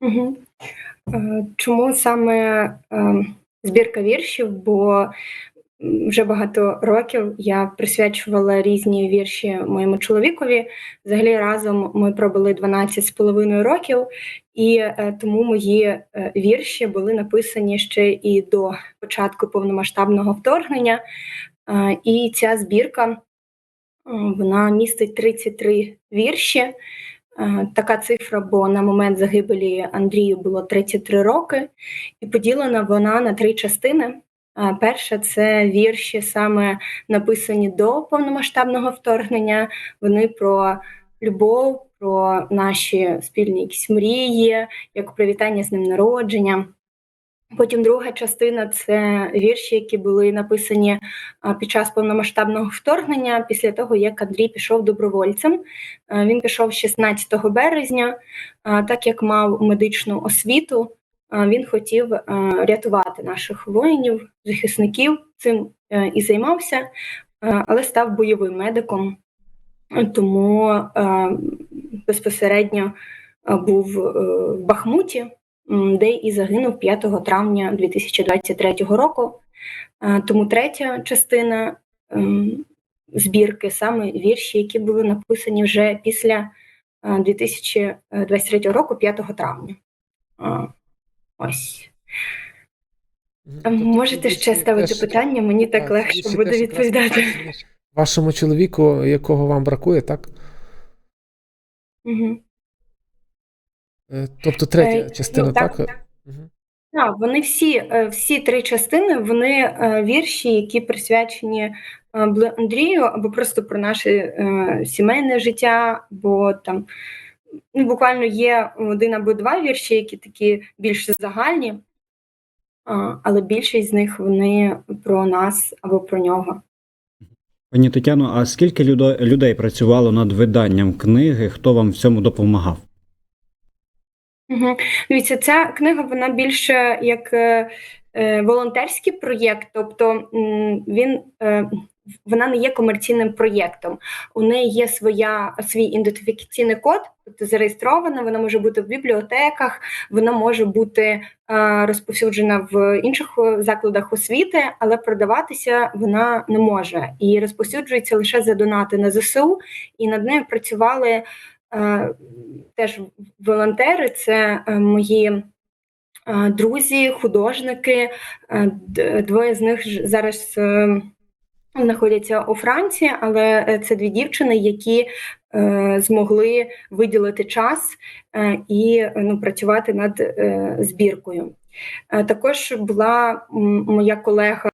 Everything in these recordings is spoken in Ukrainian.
Мгм. Е, Чому саме е, збірка віршів? Бо вже багато років я присвячувала різні вірші моєму чоловікові. Взагалі разом ми пробули 12 з половиною років, і е, тому мої вірші були написані ще і до початку повномасштабного вторгнення. І ця збірка вона містить 33 вірші. Е, Така цифра, бо на момент загибелі Андрію було 33 роки, і поділена вона на три частини. Е, Перша це вірші, саме написані до повномасштабного вторгнення. Вони про любов, про наші спільні якісь мрії, як привітання з ним народження. Потім друга частина це вірші, які були написані під час повномасштабного вторгнення, після того як Андрій пішов добровольцем. Е, Він пішов 16 березня, так як мав медичну освіту. Він хотів е, рятувати наших воїнів, захисників. Цим е, і займався, е, але став бойовим медиком. Е, Тому е, безпосередньо е, був е, в Бахмуті, де і загинув 5 травня 2023 року. Тому третя частина ем, збірки саме вірші, які були написані вже після е, 2023 року, 5 травня. Ось. Тобто Можете ще ставити теж- питання, мені так так, легше буде відповідати. Вашому чоловіку, якого вам бракує, так? Мгм. Е, Тобто третя Е, частина, ну, так, так? Так, вони всі, е, всі три частини, вони вірші, які присвячені Андрію, або просто про наше сімейне життя, бо там ну, буквально є один або два вірші, які такі більш загальні, але більшість з них вони про нас або про нього. Пані Тетяно, а скільки людо- людей працювало над виданням книги? Хто вам в цьому допомагав? Угу. Дивіться, ця книга вона більше як е, е, волонтерський проєкт, тобто він, е, вона не є комерційним проєктом. У неї є своя, свій ідентифікаційний код, тобто зареєстрована, вона може бути в бібліотеках, вона може бути е, розповсюджена в інших е, закладах освіти, але продаватися вона не може. І розповсюджується лише за донати на ЗСУ, і над нею працювали. Е, теж волонтери, це е, мої е, друзі, художники. Двоє з них зараз знаходяться у Франції, але це дві дівчини, які змогли виділити час і ну, працювати над збіркою. Також була моя колега.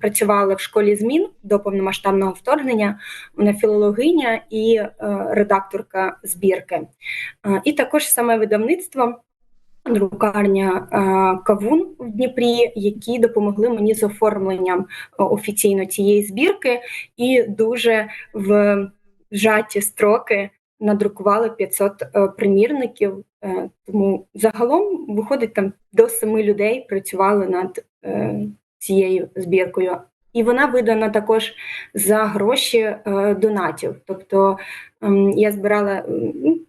Працювала в школі змін до повномасштабного вторгнення. Вона філологиня і е, редакторка збірки. Е, і також саме видавництво, друкарня е, Кавун в Дніпрі, які допомогли мені з оформленням офіційно цієї збірки, і дуже в вжаті строки надрукували 500 е, примірників. Тому загалом виходить там до семи людей працювали над цією збіркою. І вона видана також за гроші е, донатів. Тобто ем, я збирала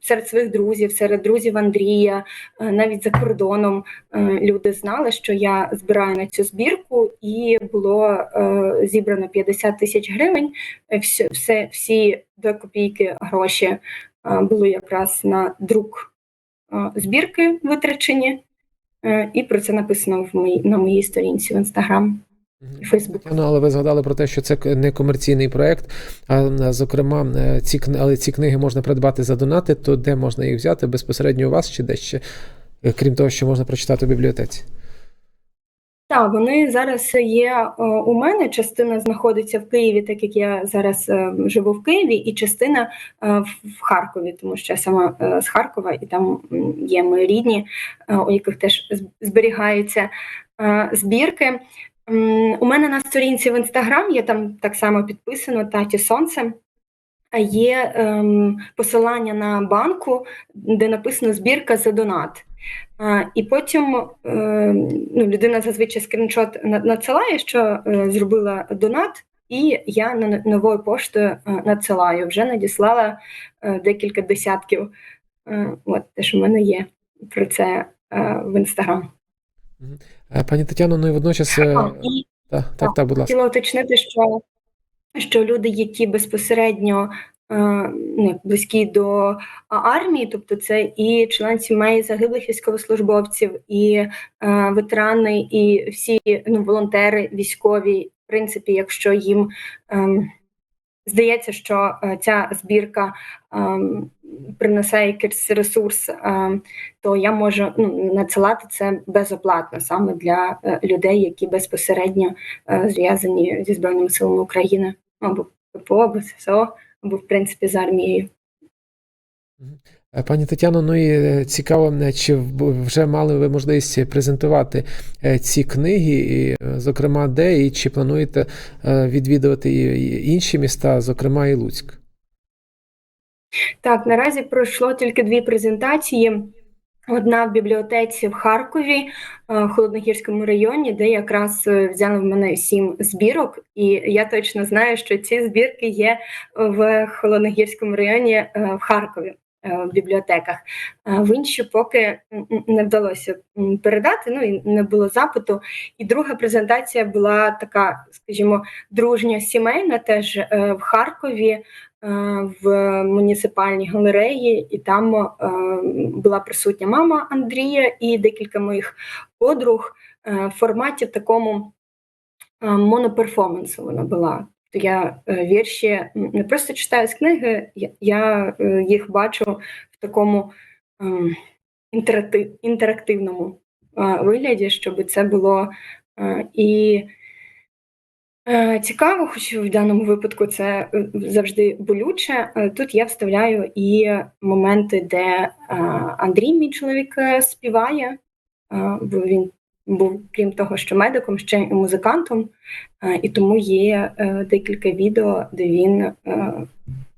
серед своїх друзів, серед друзів Андрія, е, навіть за кордоном е, люди знали, що я збираю на цю збірку, і було зібрано 50 тисяч гривень. Все, всі до копійки гроші були якраз на друк збірки витрачені. Е, І про це написано в моїй на моїй сторінці в інстаграм. Фейсбук. Ну, але ви згадали про те, що це не комерційний проект, а зокрема, е, ці але ці книги можна придбати за донати, то де можна їх взяти? Безпосередньо у вас чи десь ще, Е, крім того, що можна прочитати в бібліотеці? Так, вони зараз є е, у мене. Частина знаходиться в Києві, так як я зараз е, живу в Києві, і частина е, в Харкові, тому що я сама з Харкова, і там є мої рідні, у яких теж зберігаються збірки. У мене на сторінці в інстаграм є там так само підписано Таті Сонце. Є ем, посилання на банку, де написано збірка за донат. А, і потім е, ну, людина зазвичай скріншот надсилає, що е, зробила донат, і я на новою поштою е, надсилаю. Вже надіслала е, декілька десятків Е, От те, що в мене є про це е, в інстаграм. Е, Пані Тетяно, ну і водночас. е, А, і Так, так, так, будь ласка. хотіла уточнити, що, що люди, які безпосередньо ну, близькі до армії, тобто це і член сімей загиблих військовослужбовців, і е, ветерани, і всі ну, волонтери військові, в принципі, якщо їм ем, здається, що е, ця збірка ем, принесе якийсь ресурс, то я можу ну, надсилати це безоплатно саме для е, людей, які безпосередньо е, зв'язані зі Збройними силами України. Або ППО, або ССО, або в принципі з армією. Е, Пані Тетяно, ну і е, цікаво, е, чи вже мали ви можливість презентувати ці книги, і, зокрема, де, і чи плануєте відвідувати інші міста, зокрема і Луцьк? Так, наразі пройшло тільки дві презентації. Одна в бібліотеці в Харкові, е, в Холодногірському районі, де якраз е, взяли в мене сім збірок, і я точно знаю, що ці збірки є в Холодногірському районі е, в Харкові. Е, В бібліотеках в інші поки не вдалося передати. Ну і не було запиту. І друга презентація була така, скажімо, дружня сімейна, теж е, в Харкові е, в муніципальній галереї, і там е, була присутня мама Андрія і декілька моїх подруг е, в форматі такому е, моноперформансу вона була. То я е, вірші не просто читаю з книги, я, е, їх бачу в такому ем, інтерактивному е, вигляді, щоб це було і Цікаво, хоч в даному випадку це завжди болюче. Тут я вставляю і моменти, де Андрій, мій чоловік, співає, бо він був, крім того, що медиком, ще й музикантом, Е, і тому є е, декілька відео, де він е,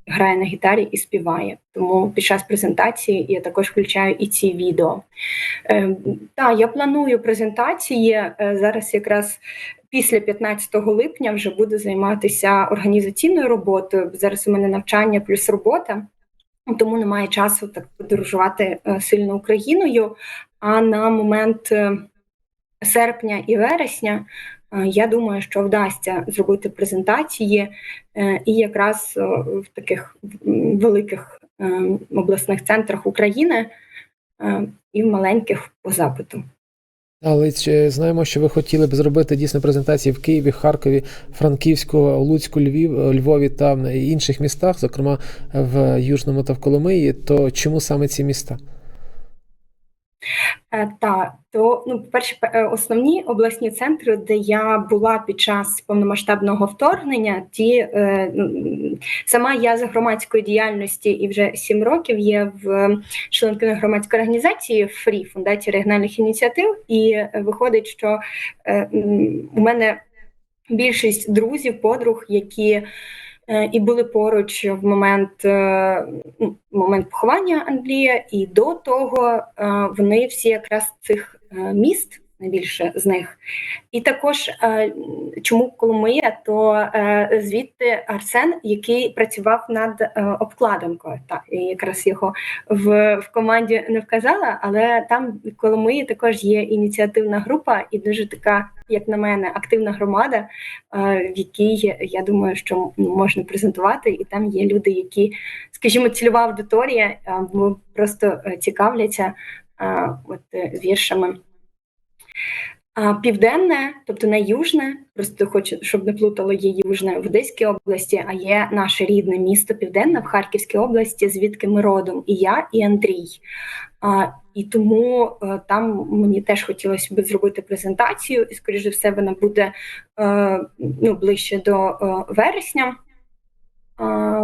грає на гітарі і співає. Тому під час презентації я також включаю і ці відео. Так, я планую презентації зараз якраз після 15 липня вже буду займатися організаційною роботою. Зараз у мене навчання плюс робота, тому немає часу так подорожувати сильно Україною. А на момент серпня і вересня е, я думаю, що вдасться зробити презентації е, і якраз е, в таких великих обласних центрах України і в маленьких по запиту. Але чи знаємо, що ви хотіли б зробити дійсно презентації в Києві, Харкові, Франківську, Луцьку, Львів, Львові та інших містах, зокрема в Южному та в Коломиї, то чому саме ці міста? Е, Та то ну, по-перше, е, основні обласні центри, де я була під час повномасштабного вторгнення, ті е, сама я з громадської діяльності і вже сім років є в членкою громадської організації ФРІ фундації регіональних ініціатив, і виходить, що е, у мене більшість друзів, подруг, які і були поруч в момент, е, момент поховання Андрія, і до того е, вони всі якраз цих е, міст. Найбільше з них, і також е, чому Коломия, то е, звідти Арсен, який працював над е, обкладинкою. Так, і якраз його в, в команді не вказала, але там Коломиї також є ініціативна група і дуже така, як на мене, активна громада, в якій я думаю, що можна презентувати, і там є люди, які, скажімо, цільова аудиторія, е, бо просто цікавляться от віршами. А південне, тобто не южне, просто хочу, щоб не плутало, є южне в Одеській області, а є наше рідне місто Південне в Харківській області, звідки ми родом, і я, і Андрій. А, і тому е, там мені теж хотілося б зробити презентацію, і, скоріш за все, вона буде е, ну, ближче до е, вересня. А,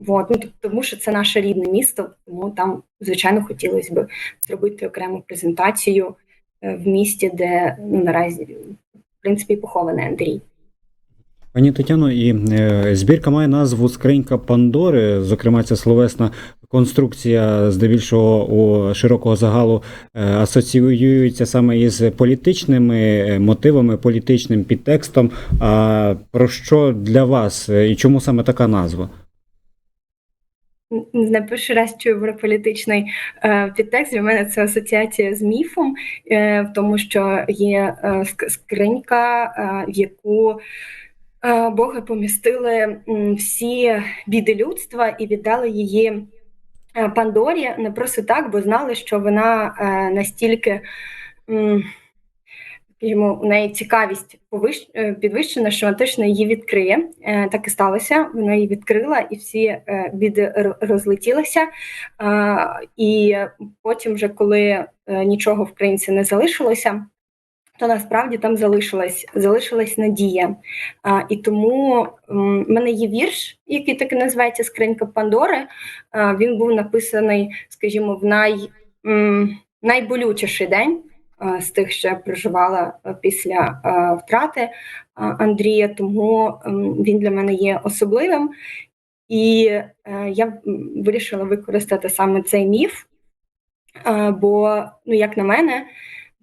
вот, ну, тому що це наше рідне місто, тому там, звичайно, хотілося б зробити окрему презентацію в місті, де ну, наразі, в принципі, похований Андрій. Пані Тетяно, і е, збірка має назву Скринька Пандори. Зокрема, ця словесна конструкція, здебільшого у широкого загалу, е, асоціюється саме із політичними е, мотивами, політичним підтекстом. А про що для вас е, і чому саме така назва? Не перший раз чую про політичний е, підтекст. Для мене це асоціація з міфом, е, в тому, що є е, скринька, е, в яку е, Боги помістили всі біди людства і віддали її е, Пандорі не просто так, бо знали, що вона е, настільки. м, Скажімо, у неї цікавість повищ... е, підвищена, що точно її відкриє. Е, Так і сталося. Вона її відкрила, і всі е, біди розлетілися. І потім, вже коли нічого в країнці не залишилося, то насправді там залишилась, залишилась надія. А, І тому в мене є вірш, який так і називається Скринька Пандори. А, Він був написаний, скажімо, в най, м, найболючіший день з тих, що я проживала після втрати Андрія. Тому він для мене є особливим. І е, я вирішила використати саме цей міф, е, бо, ну, як на мене,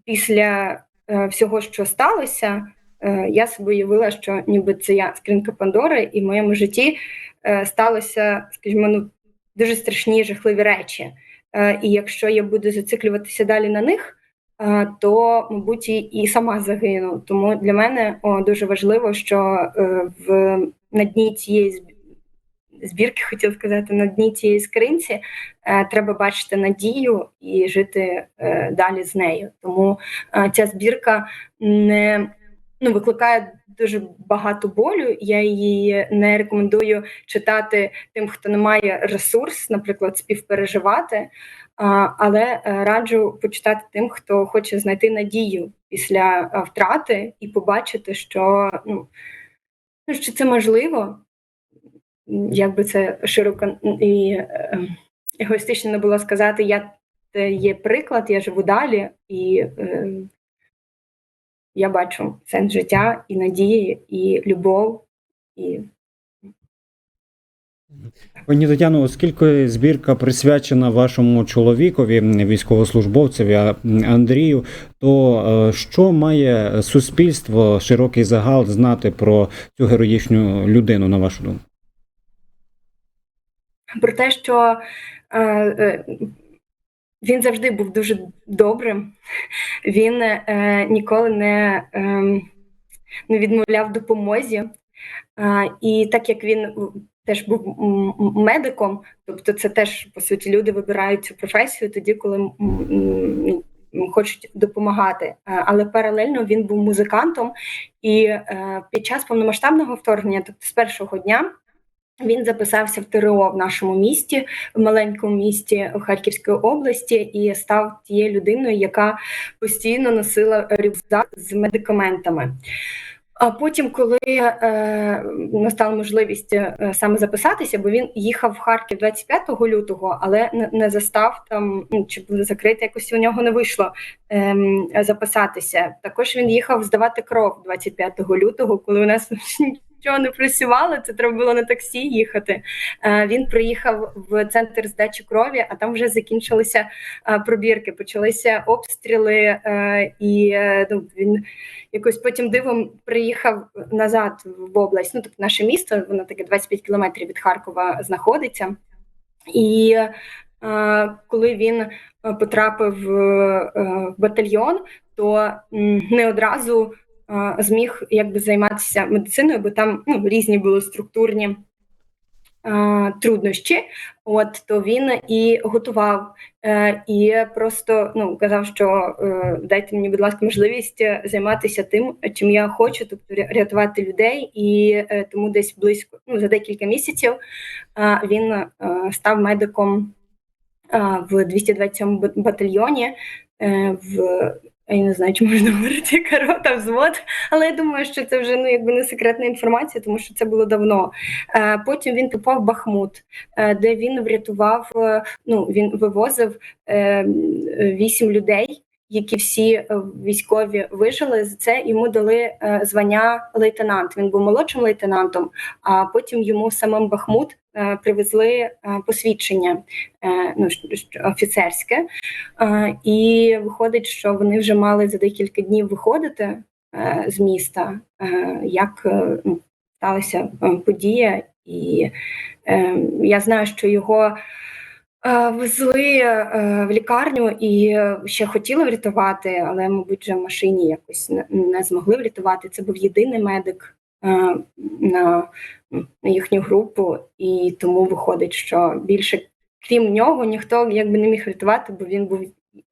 після е, всього, що сталося, е, я собі уявила, що ніби це я скринка Пандори, і в моєму житті е, сталося, скажімо, ну, дуже страшні жахливі речі. Е, І якщо я буду зациклюватися далі на них, е, то, мабуть, і, і сама загину. Тому для мене о, дуже важливо, що е, в на дні цієї збірки, хотів сказати, на дні цієї скринці е, треба бачити надію і жити е, далі з нею. Тому е, ця збірка не ну, викликає дуже багато болю. Я її не рекомендую читати тим, хто не має ресурс, наприклад, співпереживати. Але е, раджу почитати тим, хто хоче знайти надію після е, втрати і побачити, що ну, ну, що це можливо, як би це широко і е, егоїстично не було сказати, я це є приклад, я живу далі, і е, я бачу сенс життя, і надії, і любов, і Пані Тетяно, оскільки збірка присвячена вашому чоловікові, військовослужбовцеві Андрію, то е, що має суспільство, широкий загал знати про цю героїчну людину, на вашу думку? про те, що е, е, він завжди був дуже добрим, він е, ніколи не, е, не відмовляв допомозі. І так як він теж був медиком, тобто це теж по суті люди вибирають цю професію тоді, коли м, хочуть допомагати. Е, Але паралельно він був музикантом, і е, під час повномасштабного вторгнення, тобто з першого дня. Він записався в ТРО в нашому місті, в маленькому місті Харківської області, і став тією людиною, яка постійно носила рюкзак з медикаментами. А потім, коли е, настала можливість е, саме записатися, бо він їхав в Харків 25 лютого, але не, застав там, ну, чи були закрити якось у нього не вийшло е, записатися. Також він їхав здавати кров 25 лютого, коли у нас нічого не працювало, це треба було на таксі їхати. Е, Він приїхав в центр здачі крові, а там вже закінчилися е, пробірки, почалися обстріли, е, і ну, він якось потім дивом приїхав назад в область. Ну, тобто наше місто, воно таке 25 кілометрів від Харкова знаходиться. І коли він потрапив в батальйон, то не одразу зміг якби займатися медициною, бо там ну, різні були структурні е, труднощі. От то він і готував, е, і просто ну казав, що е, дайте мені, будь ласка, можливість займатися тим, чим я хочу, тобто рятувати людей. І е, тому десь близько ну за декілька місяців е, він е, став медиком е, в 227 бат- батальйоні. е, В я не знаю, чи можна говорити, яка рота взвод, але я думаю, що це вже ну якби не секретна інформація, тому що це було давно. Е, Потім він попав в Бахмут, е, де він врятував. е, Ну він вивозив вісім людей, які всі е, військові вижили. За це йому дали е, звання лейтенант. Він був молодшим лейтенантом. А потім йому в самим Бахмут е, привезли посвідчення ну, офіцерське. І виходить, що вони вже мали за декілька днів виходити з міста, як ну, сталася подія, І я знаю, що його везли е, в лікарню і ще хотіли врятувати, але, мабуть, вже в машині якось не, змогли врятувати. Це був єдиний медик е, на, їхню групу, і тому виходить, що більше крім нього ніхто якби не міг рятувати, бо він був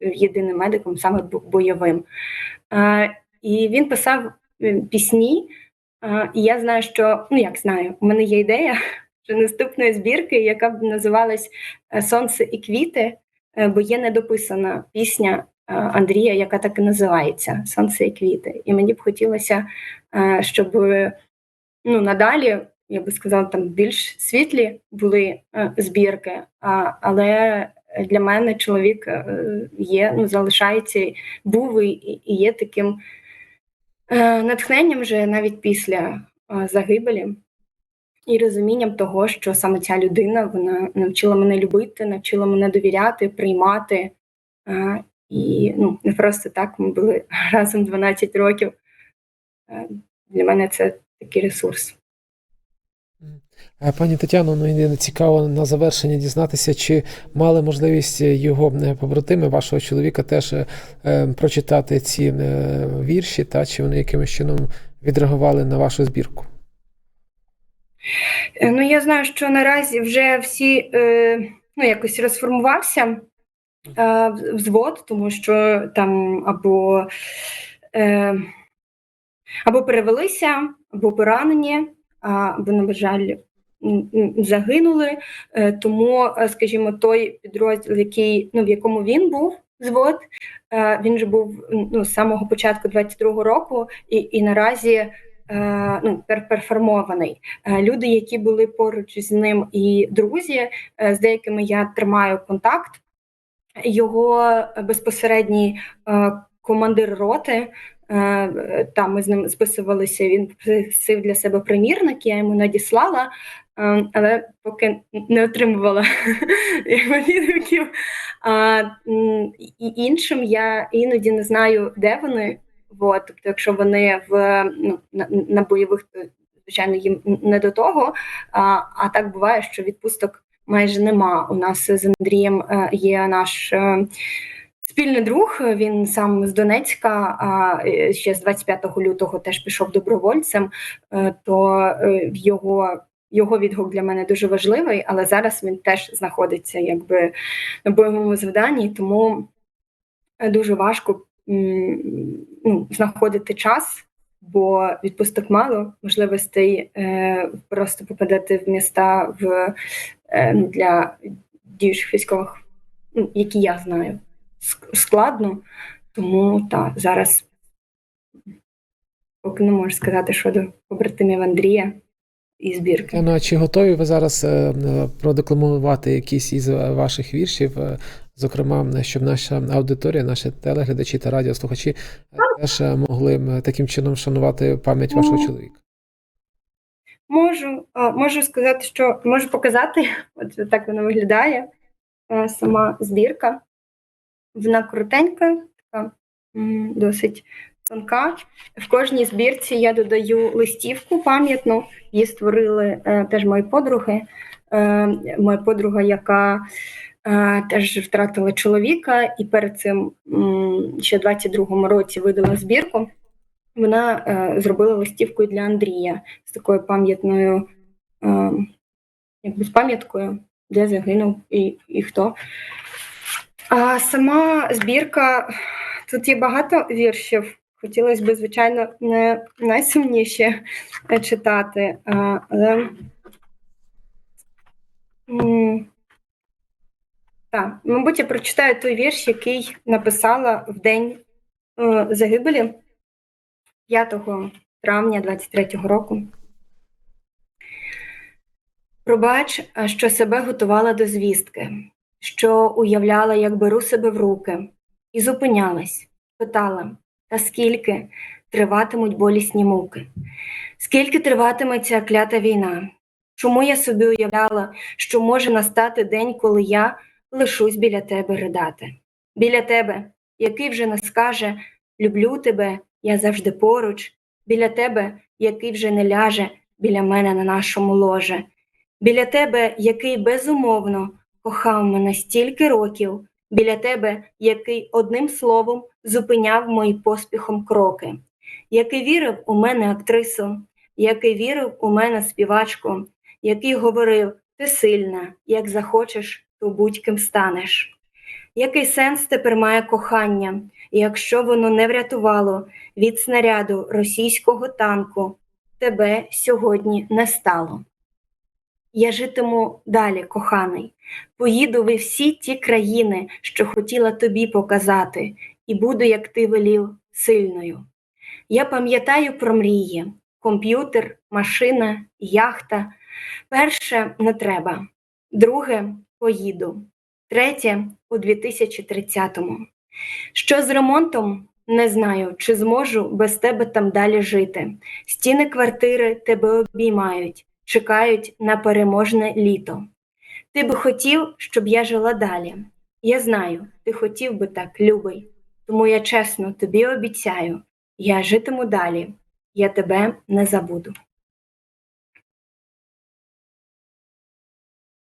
єдиним медиком, саме бойовим. Е, і він писав е, пісні. е, І я знаю, що ну як знаю, у мене є ідея наступної збірки, яка б називалась е, Сонце і квіти, е, бо є недописана пісня е, Андрія, яка так і називається Сонце і квіти. І мені б хотілося, щоб ну, надалі, я би сказала, там більш світлі були збірки, але для мене чоловік є, ну, залишається, був і, і є таким натхненням вже навіть після загибелі. І розумінням того, що саме ця людина вона навчила мене любити, навчила мене довіряти, приймати. І ну, не просто так ми були разом 12 років. Для мене це такий ресурс. Пані Тетяно, ну і цікаво на завершення дізнатися, чи мали можливість його е, побратими, вашого чоловіка, теж е, прочитати ці е, вірші, та чи вони якимось чином відреагували на вашу збірку? Е, Ну, я знаю, що наразі вже всі е, ну, якось розформувався е, взвод, тому що там або, або перевелися, або поранені, або, на жаль, загинули. Тому, скажімо, той підрозділ, який, ну, в якому він був, взвод, е, він же був ну, з самого початку 22-го року, і, і наразі ну, пер- переформований. Е, Люди, які були поруч з ним, і друзі, е, з деякими я тримаю контакт. Його безпосередній е, командир роти. е, Там ми з ним списувалися. Він просив для себе примірник, я йому надіслала, е, але поки не отримувала відгуків. Іншим я іноді не знаю, де вони. От, тобто, якщо вони в ну, на, на бойових, то звичайно їм не до того. А, а так буває, що відпусток майже нема. У нас з Андрієм е, є наш. е, Спільний друг, він сам з Донецька, а е, ще з 25 лютого теж пішов добровольцем, то його, його відгук для мене дуже важливий, але зараз він теж знаходиться якби на бойовому завданні, тому дуже важко ну, знаходити час, бо відпусток мало, можливостей е, просто попадати в міста в, е, ну, для діючих військових, ну, які я знаю, складно. Тому так, зараз поки не можу сказати щодо побратимів Андрія і збірки. Ну, а чи готові ви зараз е, е, продекламувати якісь із ваших віршів? Зокрема, щоб наша аудиторія, наші телеглядачі та радіослухачі е, теж е, могли таким чином шанувати пам'ять вашого Ну, чоловіка? Можу, можу сказати, що можу показати, от так воно виглядає. е, Сама збірка. Вона коротенька, така досить тонка. В кожній збірці я додаю листівку пам'ятну. Її створили теж мої подруги. Моя подруга, яка теж втратила чоловіка, і перед цим ще в 22-му році видала збірку. Вона е, зробила листівку для Андрія з такою пам'ятною, е, якби з пам'яткою, де загинув і, і хто. А сама збірка, тут є багато віршів. Хотілося б, звичайно, не найсумніше е, читати, е, але так, мабуть, я прочитаю той вірш, який написала в день е, загибелі 5 травня 23-го року. Пробач, що себе готувала до звістки, що уявляла, як беру себе в руки, і зупинялась, питала, та скільки триватимуть болісні муки, скільки триватиме ця клята війна? Чому я собі уявляла, що може настати день, коли я лишусь біля тебе ридати? Біля тебе, який вже не скаже люблю тебе, я завжди поруч, біля тебе, який вже не ляже біля мене на нашому ложе, біля тебе, який безумовно кохав мене стільки років, біля тебе, який одним словом зупиняв мої поспіхом кроки, який вірив у мене актрису, який вірив у мене співачку, який говорив: ти сильна, як захочеш, то будь-ким станеш. Який сенс тепер має кохання, якщо воно не врятувало від снаряду російського танку, тебе сьогодні не стало. Я житиму далі, коханий, поїду ви всі ті країни, що хотіла тобі показати, і буду, як ти велів, сильною. Я пам'ятаю про мрії: комп'ютер, машина, яхта. Перше не треба, друге поїду, третє у 2030-му. Що з ремонтом? Не знаю, чи зможу без тебе там далі жити. Стіни квартири тебе обіймають, чекають на переможне літо. Ти би хотів, щоб я жила далі. Я знаю, ти хотів би так, любий. Тому я чесно тобі обіцяю, я житиму далі, я тебе не забуду.